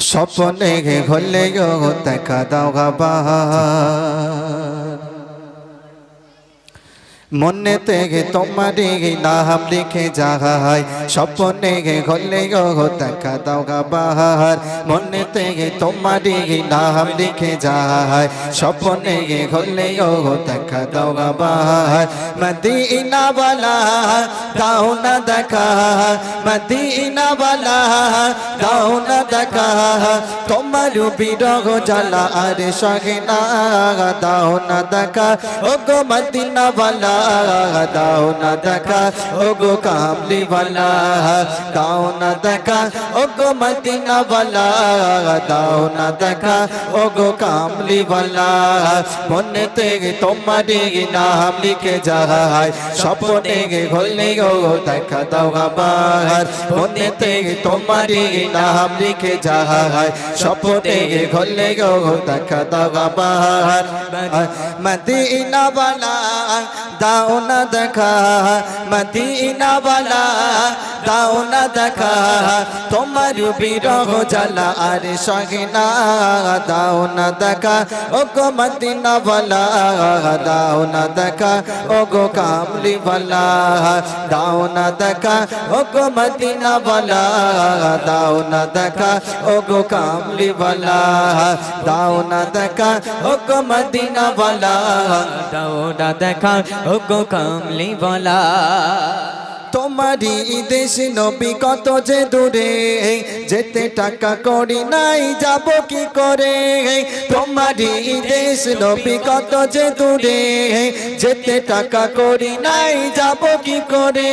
স্বপ্নে ঘলে গো দেখা দাও গাবার মনে থেকে তোমারে নাম লিখে যাহাই, স্বপ্নে ঘলে দেখা দাও গা বাহার। মনে থেকে তোমারে নাম লিখে যাহাই, স্বপ্নে ঘলে দেখা দাও গা বাহার। মদিনা বালা দাও না দেখা। মদিনা বালা দাও না দেখা। তোমার বিরহ জ্বালা আরে সহে না, দাও না দেখা। ও গো মদিনা বালা দাও না দেখা ও গো কামলিওয়ালা দাও না দেখা ও গো মদিনাওয়ালা দাও না দেখা ও গো কামলিওয়ালা মনেতে তোমারই নাম লিখে যায় স্বপ্নে ঘুরলে গো দেখা দাও আবার মনেতে তোমারই নাম লিখে যায় স্বপ্নে ঘুরলে গো দেখা দাও আবার মদিনাওয়ালা দেখাও না দেখা মদিনাওয়ালা দাও না দেখা। তোমার বিরহ জ্বালা আর সহে না দাও না দেখা ও গো মদিনা বলা দাও না দেখা ও গো কামলি বলা দাও না দেখা ও গো মদিনা বলা দাও না দেখা ও গো কামলি বলা দাও না দেখা ও গো মদিনা বলা দাও না দেখা ও গো কামলি বলা তোমারই দেশ নবী কত যে দূরে, যেতে টাকা করি নাই, যাব কি করে? তোমারই দেশ নবী কত যে দূরে, যেতে টাকা করি নাই, যাব কি করে?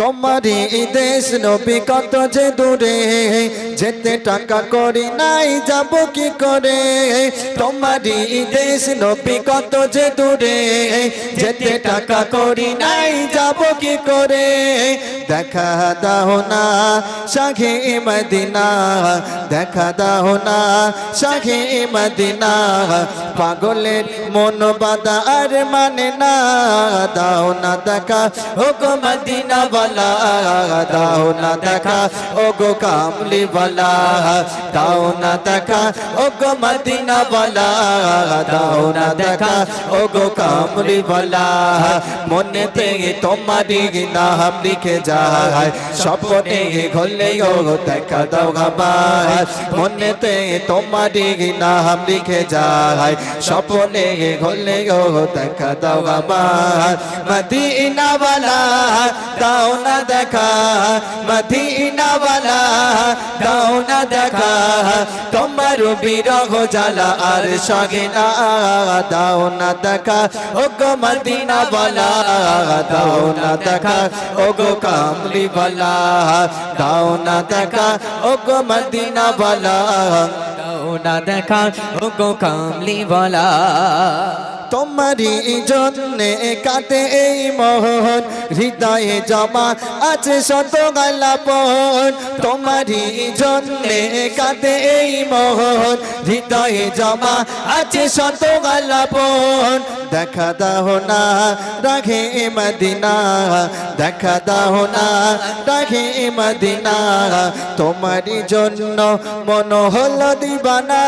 তোমারই দেশ নবী কত যে দূরে, যেতে টাকা করি নাই, যাব কি করে? তোমারই দেশ নবী কত যে দূরে, যেতে টাকা করি নাই, যাব কি করে? দেখা দাও না শাখে মদিনা, দেখা দাও না শাখে মদিনা। পাগলের মন বাদা আর মানে না, দাও না দেখা গো মদিনা কামলিওয়ালা দাও না দেখা ও গো কামলিওয়ালা দাও না দেখা ও গো মদিনাওয়ালা দাও না দেখা ও গো কামলিওয়ালা মনেতে তোমারই নাম লিখে যায় স্বপ্নে ঘলে ও দেখা দাও আমার মনেতে তোমারই নাম লিখে যায় স্বপ্নে ঘলে ও দেখা দাও আমার মদিনাওয়ালা দাও गाँव न देखा, मदीना वाला गाँव न देखा तुम्हारो बिरह जला, आर सगिना दाओ न देखा। ओ गो मदीना वाला दाओ न देखा। ओ गो कामली वाला दाओ न देखा। ओ गो मदीना वाला दाओ न देखा। ओ गो कामली वाला। তোমারই জন্যে কাটে এই মোহন। হৃদয়ে জমা আছে শত গালাপন। তোমারই জন্যে কাটে এই মোহন। হৃদয়ে জমা আছে শত গালাপন। দেখা দাও না রাখে মদিনা। দেখা দাও না রাখে মদিনা। তোমারই জন্য মন হলো দিবানা।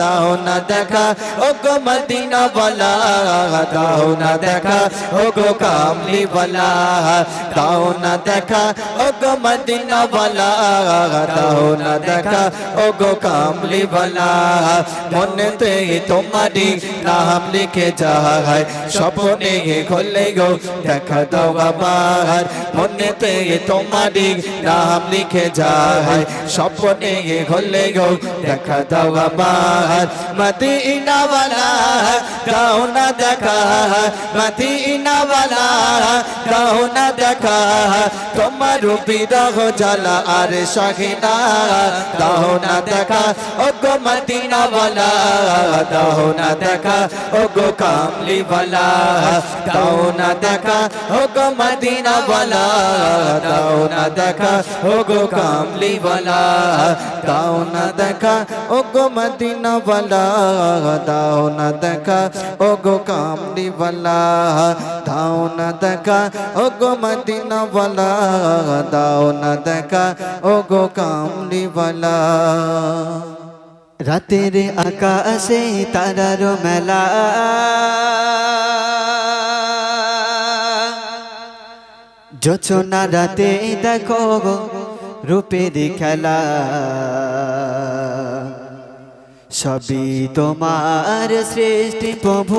দাও না দেখা ও মদিনা ওয়ালা দাও না দেখা ও গো কামলি ওয়ালা দাও না দেখা ও গো মদিনা ওয়ালা দাও না দেখা ও গো কামলি ওয়ালা মনেতে তোমারি নাম লিখে যায় স্বপ্নে খোলে গো দেখা দাও আবার মনেতে তোমারি নাম লিখে যায় স্বপ্নে খোলে গো দেখা দাও আবার মদিনা ওয়ালা দাও দাও না দেখা মদিনাওয়ালা দাও না দেখা তোমার বিরহ জ্বালা আর শাহিনা দাও না দেখা ও গো মদিনাওয়ালা দাও না দেখা ও গো কামলিওয়ালা দাও না দেখা ও গো মদিনাওয়ালা দাও না দেখা ও গো কামলিওয়ালা দাও না দেখা ও গো মদিনাওয়ালা দাও না দেখা ও গো কামলিওয়ালা দাও না দেখা ও গো মদিনাওয়ালা, দাও না দেখা। ও গো কামলিওয়ালা। রাতের আকাশে তারার মেলা। যোচনা রাতে দেখো রূপের খেলা। সবই তোমার সৃষ্টি প্রভু।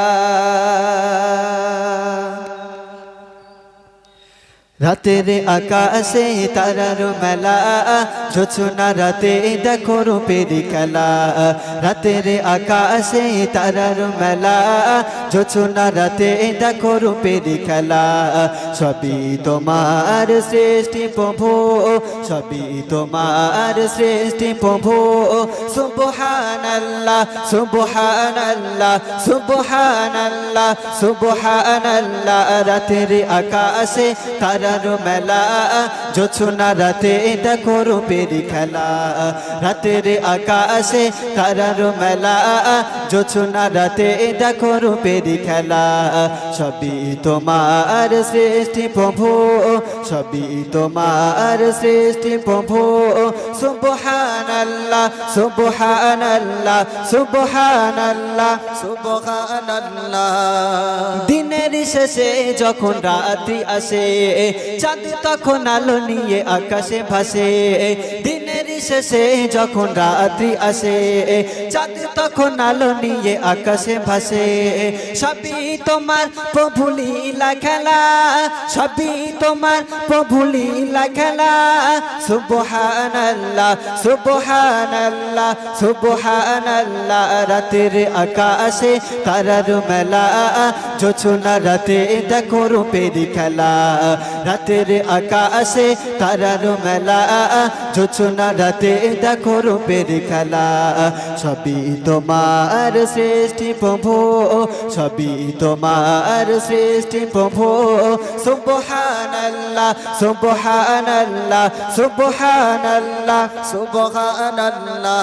রাতের আকাশে তারার মেলা যোচনা রাতে দেখো রূপের খেলা। রাতের আকাশে তারার মেলা যোচনা রাতে দেখো রূপের খেলা। সবই তোমার সৃষ্টি প্রভু, সবই তোমার সৃষ্টি প্রভু। সুবহানাল্লাহ সুবহানাল্লাহ সুবহানাল্লাহ সুবহানাল্লাহ। রাতের আকাশে তারার মেলা। যোছনা রাতে দেখো রূপের খেলা। রাতের আকাশে তারার মেলা। যোছনা রাতে দেখো রূপের খেলা। সবই তোমার সৃষ্টি প্রভু। সবই তোমার সৃষ্টি প্রভু। সুবহানাল্লাহ সুবহানাল্লাহ সুবহানাল্লাহ সুবহানাল্লাহ। দিনের শেষে যখন রাত্রি আসে, চাঁদ তখন আলো নিয়ে আকাশে ভাসে দিনের শেষে যখন রাত্রি আসে, চাঁদ তখন আলো নিয়ে আকাশে ভাসে। সবই তোমার প্রভু লীলা খেলা, সবই তোমার প্রভু লীলা খেলা। সুবহানাল্লাহ সুবহানাল্লাহ সুবহানাল্লাহ, রাতের আকাশে তারার মেলা। যোছনা রাতে দেখো রূপের খেলা, রাতের আকাশে তারার মেলা। যোছনা রাতে দেখো রূপের খেলা। সবই তোমার সৃষ্টি প্রভু, সবই তোমার সৃষ্টি প্রভু। সুবহানাল্লাহ সুবহানাল্লাহ সুবহানাল্লাহ সুবহানাল্লাহ।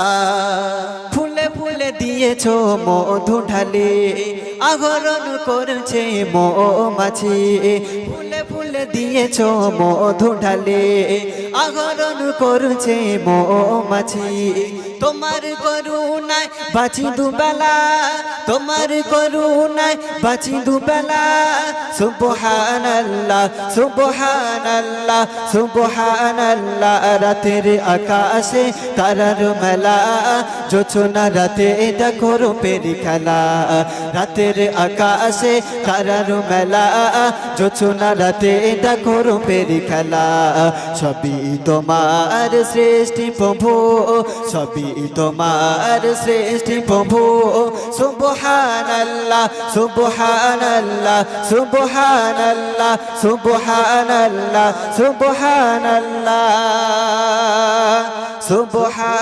ফুলে ফুলে দিয়েছ মধু ঢালে, আহরণ করছে মৌমাছি। ফুলে ফুলে দিয়েছ মধু ঢালে আহরণ করছে মৌমাছি। তোমার করুণায় বাঁচি দুবেলা, তোমার করুণায় বাঁচি দুবেলা। সুবহানাল্লাহ সুবহানাল্লাহ সুবহানাল্লাহ, রাতের আকাশে তারার মেলা। যোছনা রাতে দেখো রূপের খেলা। রাতের আকাশে তারার মেলা। যোছনা রাতে এটা দেখো রূপের খেলা। সবই তোমার সৃষ্টি প্রভু, সবই তোমার সৃষ্টি প্রভু। সুবহানাল্লাহ সুবহানাল্লাহ সুবহানাল্লাহ সুবহানাল্লাহ সুবহানাল্লাহ সুবহানাল্লাহ।